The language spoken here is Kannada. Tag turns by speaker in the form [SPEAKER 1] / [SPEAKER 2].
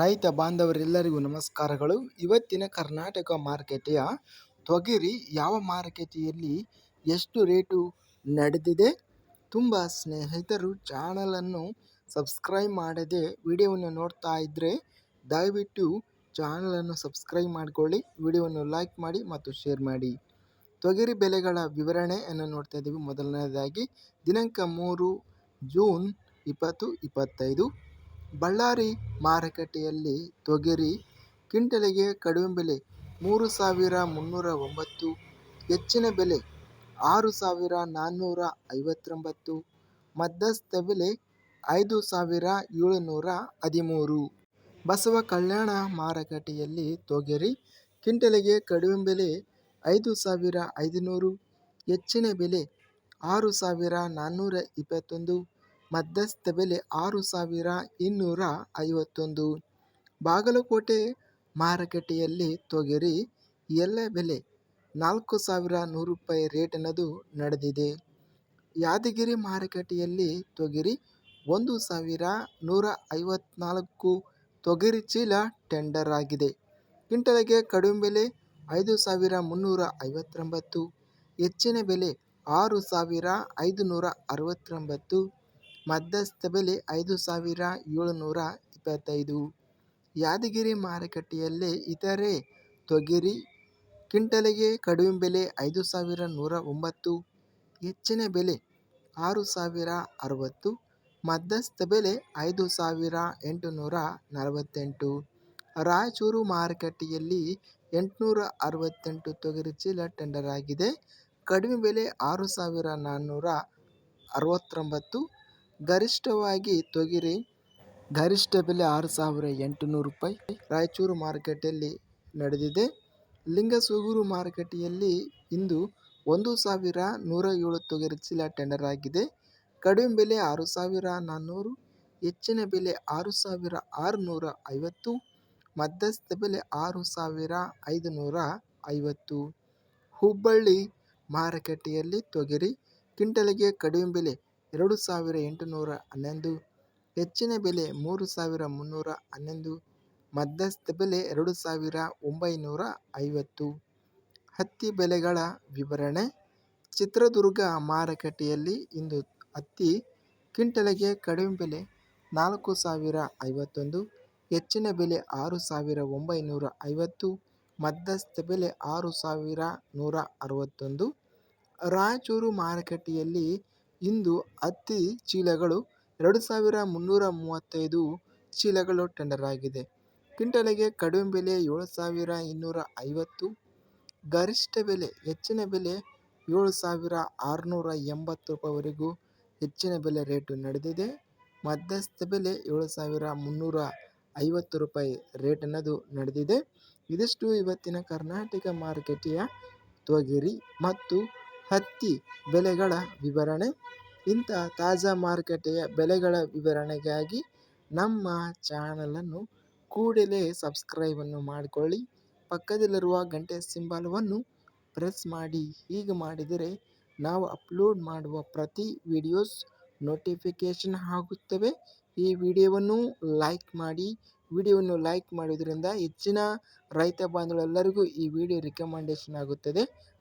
[SPEAKER 1] ರೈತ ಬಾಂಧವರೆಲ್ಲರಿಗೂ ನಮಸ್ಕಾರಗಳು. ಇವತ್ತಿನ ಕರ್ನಾಟಕ ಮಾರುಕಟ್ಟೆಯ ತೊಗರಿ ಯಾವ ಮಾರುಕಟ್ಟೆಯಲ್ಲಿ ಎಷ್ಟು ರೇಟು ನಡೆದಿದೆ? ತುಂಬ ಸ್ನೇಹಿತರು ಚಾನಲನ್ನು ಸಬ್ಸ್ಕ್ರೈಬ್ ಮಾಡದೆ ವಿಡಿಯೋವನ್ನು ನೋಡ್ತಾ ಇದ್ದರೆ ದಯವಿಟ್ಟು ಚಾನಲನ್ನು ಸಬ್ಸ್ಕ್ರೈಬ್ ಮಾಡಿಕೊಳ್ಳಿ, ವಿಡಿಯೋವನ್ನು ಲೈಕ್ ಮಾಡಿ ಮತ್ತು ಶೇರ್ ಮಾಡಿ. ತೊಗರಿ ಬೆಲೆಗಳ ವಿವರಣೆಯನ್ನು ನೋಡ್ತಾ ಇದ್ದೀವಿ. ಮೊದಲನೇದಾಗಿ ದಿನಾಂಕ ಮೂರು ಜೂನ್ ಇಪ್ಪತ್ತು ಇಪ್ಪತ್ತೈದು. ಬಳ್ಳಾರಿ ಮಾರುಕಟ್ಟೆಯಲ್ಲಿ ತೊಗರಿ ಕ್ವಿಂಟಲಿಗೆ ಕಡಿಮೆ ಬೆಲೆ ಮೂರು ಸಾವಿರ ಮುನ್ನೂರ ಒಂಬತ್ತು, ಹೆಚ್ಚಿನ ಬೆಲೆ ಆರು ಸಾವಿರ ನಾನ್ನೂರ ಐವತ್ತೊಂಬತ್ತು, ಮಧ್ಯಸ್ಥ ಬೆಲೆ ಐದು ಸಾವಿರ ಏಳುನೂರ ಹದಿಮೂರು. ಬಸವ ಕಲ್ಯಾಣ ಮಾರುಕಟ್ಟೆಯಲ್ಲಿ ತೊಗರಿ ಕ್ವಿಂಟಲಿಗೆ ಕಡಿಮೆ ಬೆಲೆ ಐದು ಸಾವಿರ ಐದುನೂರು, ಹೆಚ್ಚಿನ ಬೆಲೆ ಆರು ಸಾವಿರ ನಾನ್ನೂರ ಇಪ್ಪತ್ತೊಂದು ಮಧ್ಯಸ್ಥ ಬೆಲೆ ಆರು ಸಾವಿರ ಇನ್ನೂರ ಐವತ್ತೊಂದು. ಬಾಗಲಕೋಟೆ ಮಾರುಕಟ್ಟೆಯಲ್ಲಿ ತೊಗರಿ ಎಲ್ಲ ಬೆಲೆ ನಾಲ್ಕು ಸಾವಿರ ನೂರು ರೂಪಾಯಿ ರೇಟಿನದು ನಡೆದಿದೆ. ಯಾದಗಿರಿ ಮಾರುಕಟ್ಟೆಯಲ್ಲಿ ತೊಗರಿ ಒಂದು ಸಾವಿರ ನೂರ ಐವತ್ನಾಲ್ಕು ತೊಗರಿ ಚೀಲ ಟೆಂಡರ್ ಆಗಿದೆ. ಕ್ವಿಂಟಲ್ಗೆ ಕಡಿಮೆ ಬೆಲೆ ಐದು ಸಾವಿರ ಮುನ್ನೂರ ಐವತ್ತೊಂಬತ್ತು, ಹೆಚ್ಚಿನ ಬೆಲೆ ಆರು ಸಾವಿರ ಐದುನೂರ ಅರವತ್ತೊಂಬತ್ತು ಮಧ್ಯಸ್ಥ ಬೆಲೆ ಐದು ಸಾವಿರ ಏಳುನೂರ ಇಪ್ಪತ್ತೈದು. ಯಾದಗಿರಿ ಮಾರುಕಟ್ಟೆಯಲ್ಲಿ ಇತರೆ ತೊಗರಿ ಕ್ವಿಂಟಲಿಗೆ ಕಡಿಮೆ ಬೆಲೆ ಐದು ಸಾವಿರ ನೂರ ಒಂಬತ್ತು. ಹೆಚ್ಚಿನ ಬೆಲೆ ಆರು ಸಾವಿರ ಅರವತ್ತು. ಮಧ್ಯಸ್ಥ ಬೆಲೆ ಐದು ಸಾವಿರ ಎಂಟುನೂರ ನಲವತ್ತೆಂಟು. ರಾಯಚೂರು ಮಾರುಕಟ್ಟೆಯಲ್ಲಿ ಎಂಟುನೂರ ಅರವತ್ತೆಂಟು ತೊಗರಿ ಚೀಲ ಟೆಂಡರ್ ಆಗಿದೆ. ಕಡಿಮೆ ಬೆಲೆ ಆರು ಸಾವಿರ ನಾನ್ನೂರ ಅರವತ್ತೊಂಬತ್ತು. ಗರಿಷ್ಠವಾಗಿ ತೊಗರಿ. ಗರಿಷ್ಠ ಬೆಲೆ ಆರು ಸಾವಿರ ಎಂಟುನೂರು ರೂಪಾಯಿ. ರಾಯಚೂರು ಮಾರುಕಟ್ಟೆಯಲ್ಲಿ ನಡೆದಿದೆ. ಲಿಂಗಸೂಗೂರು ಮಾರುಕಟ್ಟೆಯಲ್ಲಿ ಇಂದು ಒಂದು ಸಾವಿರ ನೂರ ಏಳು ತೊಗರಿ ಚೀಲ ಟೆಂಡರ್ ಆಗಿದೆ. ಕಡಿಮೆ ಬೆಲೆ ಆರು ಸಾವಿರ ನಾನ್ನೂರು, ಹೆಚ್ಚಿನ ಬೆಲೆ ಆರು ಸಾವಿರ ಆರುನೂರ ಐವತ್ತು, ಮಧ್ಯಸ್ಥ ಬೆಲೆ ಆರು ಸಾವಿರ ಐದುನೂರ ಐವತ್ತು. ಹುಬ್ಬಳ್ಳಿ ಮಾರುಕಟ್ಟೆಯಲ್ಲಿ ತೊಗರಿ, ಕ್ವಿಂಟಲಿಗೆ ಕಡಿಮೆ ಬೆಲೆ ಎರಡು ಸಾವಿರ ಎಂಟುನೂರ ಹನ್ನೊಂದು, ಹೆಚ್ಚಿನ ಬೆಲೆ ಮೂರು ಸಾವಿರ ಮುನ್ನೂರ ಹನ್ನೊಂದು, ಮಧ್ಯಸ್ಥ ಬೆಲೆ ಎರಡು ಸಾವಿರ ಒಂಬೈನೂರ ಐವತ್ತು. ಹತ್ತಿ ಬೆಲೆಗಳ ವಿವರಣೆ, ಚಿತ್ರದುರ್ಗ ಮಾರುಕಟ್ಟೆಯಲ್ಲಿ ಇಂದು ಹತ್ತಿ ಕ್ವಿಂಟಲಿಗೆ ಕಡಿಮೆ ಬೆಲೆ ನಾಲ್ಕು ಸಾವಿರ ಐವತ್ತೊಂದು, ಹೆಚ್ಚಿನ ಬೆಲೆ ಆರು ಸಾವಿರ ಒಂಬೈನೂರ ಐವತ್ತು, ಮಧ್ಯಸ್ಥ ಬೆಲೆ ಆರು ಸಾವಿರ ನೂರ ಅರವತ್ತೊಂದು. ರಾಯಚೂರು ಮಾರುಕಟ್ಟೆಯಲ್ಲಿ ಇಂದು ಹತ್ತಿ ಚೀಲಗಳು ಎರಡು ಸಾವಿರ ಮುನ್ನೂರ ಮೂವತ್ತೈದು ಚೀಲಗಳು ಟೆಂಡರ್ ಆಗಿದೆ. ಕ್ವಿಂಟಲಿಗೆ ಕಡಿಮೆ ಬೆಲೆ ಏಳು ಸಾವಿರ ಇನ್ನೂರ ಐವತ್ತು, ಗರಿಷ್ಠ ಬೆಲೆ ಹೆಚ್ಚಿನ ಬೆಲೆ ಏಳು ಸಾವಿರ ಆರುನೂರ ಎಂಬತ್ತು ರೂಪಾಯಿವರೆಗೂ ಹೆಚ್ಚಿನ ಬೆಲೆ ರೇಟು ನಡೆದಿದೆ. ಮಧ್ಯಸ್ಥ ಬೆಲೆ ಏಳು ಸಾವಿರ ಮುನ್ನೂರ ಐವತ್ತು ರೂಪಾಯಿ ರೇಟ್ ಅನ್ನೋದು ನಡೆದಿದೆ. ಇದಿಷ್ಟು ಇವತ್ತಿನ ಕರ್ನಾಟಕ ಮಾರುಕಟ್ಟೆಯ ತೊಗರಿ ಮತ್ತು ಹತ್ತಿ ಬೆಲೆಗಳ ವಿವರಣೆ. ಇಂಥ ತಾಜಾ ಮಾರುಕಟ್ಟೆಯ ಬೆಲೆಗಳ ವಿವರಣೆಗಾಗಿ ನಮ್ಮ ಚಾನಲನ್ನು ಕೂಡಲೇ ಸಬ್ಸ್ಕ್ರೈಬನ್ನು ಮಾಡಿಕೊಳ್ಳಿ. ಪಕ್ಕದಲ್ಲಿರುವ ಗಂಟೆ ಸಿಂಬಲವನ್ನು ಪ್ರೆಸ್ ಮಾಡಿ. ಹೀಗೆ ಮಾಡಿದರೆ ನಾವು ಅಪ್ಲೋಡ್ ಮಾಡುವ ಪ್ರತಿ ವಿಡಿಯೋಸ್ ನೋಟಿಫಿಕೇಷನ್ ಆಗುತ್ತವೆ. ಈ ವಿಡಿಯೋವನ್ನು ಲೈಕ್ ಮಾಡಿ. ವಿಡಿಯೋವನ್ನು ಲೈಕ್ ಮಾಡೋದ್ರಿಂದ ಹೆಚ್ಚಿನ ರೈತ ಬಾಂಧವರೆಲ್ಲರಿಗೂ ಈ ವಿಡಿಯೋ ರಿಕಮೆಂಡೇಷನ್ ಆಗುತ್ತದೆ.